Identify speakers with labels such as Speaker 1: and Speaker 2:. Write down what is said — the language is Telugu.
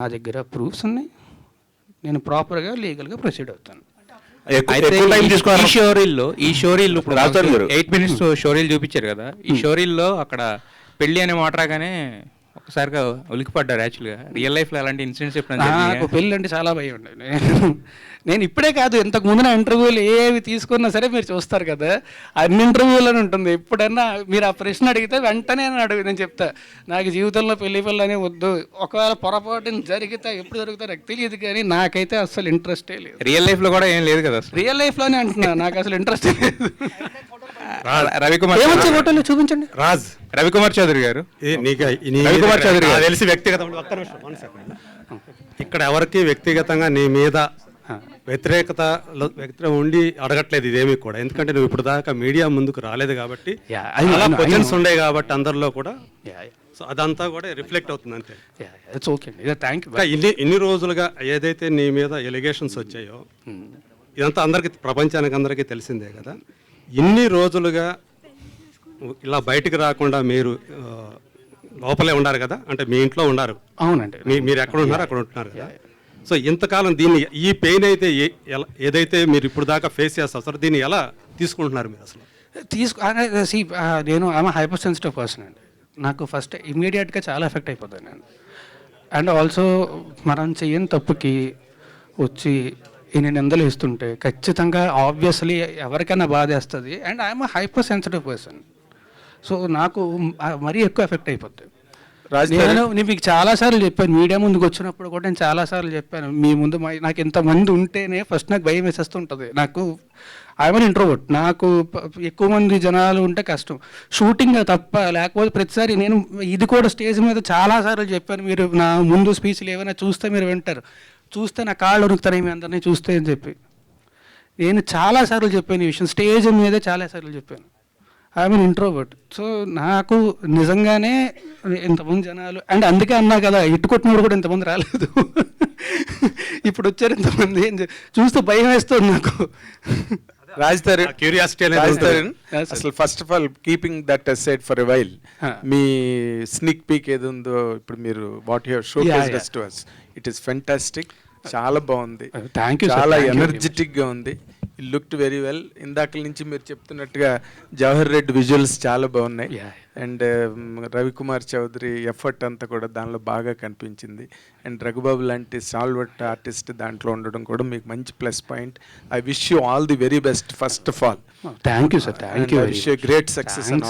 Speaker 1: నా దగ్గర ప్రూఫ్స్ ఉన్నాయి. నేను ప్రాపర్గా లీగల్గా ప్రొసీడ్ అవుతాను.
Speaker 2: ఈ- షోరీల్లో ఈ షోరీల్లో ఇప్పుడు. ఎయిట్ మినిట్స్ షోరీలు చూపించారు కదా. ఈ షోరీల్లో అక్కడ పెళ్ళి అనే మాట రాగానే ఒకసారిగా ఉలికిపడ్డారు యాక్చువల్గా. రియల్ లైఫ్లో అలాంటి ఇన్సిడెంట్స్
Speaker 1: నాకు? పెళ్ళి అంటే చాలా భయం ఉండే నేను ఇప్పుడే కాదు ఇంతకు ముందు నా ఇంటర్వ్యూలు ఏవి తీసుకున్నా సరే మీరు చూస్తారు కదా అన్ని ఇంటర్వ్యూలను ఉంటుంది. ఎప్పుడన్నా మీరు ఆ ప్రశ్న అడిగితే వెంటనే నేను అడుగు నేను చెప్తా నాకు జీవితంలో పెళ్ళి పిల్ల అనే వద్దు. ఒకవేళ పొరపాటున జరిగితే ఎప్పుడు జరుగుతా నాకు తెలియదు కానీ నాకైతే అసలు ఇంట్రెస్టే లేదు.
Speaker 2: రియల్ లైఫ్లో కూడా ఏం లేదు కదా అసలు.
Speaker 1: రియల్ లైఫ్లోనే అంటున్నా నాకు అసలు ఇంట్రెస్ట్ లేదు.
Speaker 2: రవికుమార్
Speaker 1: ఏమొచ్చే ఫోటోలు చూపించండి?
Speaker 3: రాజ్.
Speaker 2: రవికుమార్ చౌదరి గారు.
Speaker 3: ఏ నీకు నీ
Speaker 2: రవికుమార్ చౌదరి గారు.
Speaker 3: తెలిసి వ్యక్తిగత ఒక్క నిమిషం, one second. ఇక్కడ ఎవరికి వ్యక్తిగతంగా నీ మీద వ్యతిరేకత వ్యక్తిగా ఉండి అడగట్లేదు ఇదేమీ కూడా. ఎందుకంటే నువ్వు ఇప్పుడు దాకా మీడియా ముందుకు రాలేదు కాబట్టి క్వశ్చన్స్. ఉండే కాబట్టి అందరిలో కూడా
Speaker 1: యా
Speaker 3: సో అదంతా కూడా రిఫ్లెక్ట్ అవుతుంది అంతే.
Speaker 1: ఇట్స్ ఓకే అండి. థ్యాంక్ యూ
Speaker 3: ఇన్ని ఇన్ని రోజులుగా ఏదైతే నీ మీద ఎలిగేషన్స్ వచ్చాయో ఇదంతా అందరికీ ప్రపంచానికి అందరికీ తెలిసిందే కదా. ఇన్ని రోజులుగా ఇలా బయటికి రాకుండా మీరు లోపలే ఉన్నారు కదా? అంటే మీ ఇంట్లో ఉన్నారు
Speaker 1: అవునండి.
Speaker 3: మీ మీరు ఎక్కడ ఉన్నారు అక్కడ ఉంటున్నారు కదా? సో ఇంతకాలం దీన్ని ఈ పెయిన్ అయితే ఏదైతే మీరు ఇప్పుడు దాకా ఫేస్ చేస్తారు సార్ దీన్ని ఎలా తీసుకుంటున్నారు మీరు అసలు?
Speaker 1: తీసుకు నేను ఆమె హైపర్ సెన్సిటివ్ పర్సన్ అండి. నాకు ఫస్ట్ ఇమ్మీడియట్గా చాలా ఎఫెక్ట్ అయిపోతాను నేను అండ్ ఆల్సో మనం చెయ్యని తప్పుకి వచ్చి ఇన్ని నిందలు ఇస్తుంటే ఖచ్చితంగా ఆబ్వియస్లీ ఎవరికైనా బాధేస్తుంది. And I'm hyper sensitive person so నాకు మరీ ఎక్కువ ఎఫెక్ట్ అయిపోద్ది. నేను నేను మీకు చాలాసార్లు చెప్పాను మీడియా ముందుకు వచ్చినప్పుడు కూడా నేను చాలాసార్లు చెప్పాను మీ ముందు నాకు ఇంతమంది ఉంటేనే ఫస్ట్ నాకు భయం వేసేస్తుంటుంది. నాకు ఐఎమ్ ఇంట్రోవర్ట్ నాకు ఎక్కువ మంది జనాలు ఉంటే కష్టం. షూటింగ్ తప్ప లేకపోతే ప్రతిసారి నేను ఇది కూడా స్టేజ్ మీద చాలాసార్లు చెప్పాను మీరు నా ముందు స్పీచ్లు ఏమైనా చూస్తే మీరు వింటారు. చూస్తే నా కాళ్ళు ఉరుకుతాయి మీ అందరినీ చూస్తే అని చెప్పి. నేను చాలాసార్లు చెప్పాను ఈ విషయం. స్టేజ్ మీదే చాలాసార్లు చెప్పాను. ఐ మీన్ ఇంట్రోవర్ట్ సో నాకు నిజంగానే ఇంతమంది జనాలు అండ్ అందుకే అన్నా కదా ఇటు కొట్టినప్పుడు కూడా ఇంతమంది రాలేదు. ఇప్పుడు వచ్చారు ఇంతమంది ఏం చూస్తే భయం వేస్తుంది నాకు.
Speaker 4: రాజ్ తరుణ్
Speaker 3: క్యూరియాసిటీ అనేది
Speaker 4: రాజ్. తరుణ్. అసలు first of all keeping that aside for a while. Me sneak peek ఏది ఉందో ఇప్పుడు మీరు what your show. To us it is fantastic చాలా బాగుంది
Speaker 1: you, sir.
Speaker 4: చాలా ఎనర్జెటిక్గా ఉంది లుక్డ్ వెరీ వెల్ ఇందాక నుంచి మీరు చెప్తున్నట్టుగా జవహర్ రెడ్డి విజువల్స్ చాలా బాగున్నాయి. అండ్ రవికుమార్ చౌదరి ఎఫర్ట్ అంతా కూడా దానిలో బాగా కనిపించింది. అండ్ రఘుబాబు లాంటి సాల్వర్ట్ ఆర్టిస్ట్ దాంట్లో ఉండడం కూడా మీకు మంచి plus point I wish you all the very best first of all
Speaker 1: thank you sir thank you
Speaker 4: and I wish you a great success on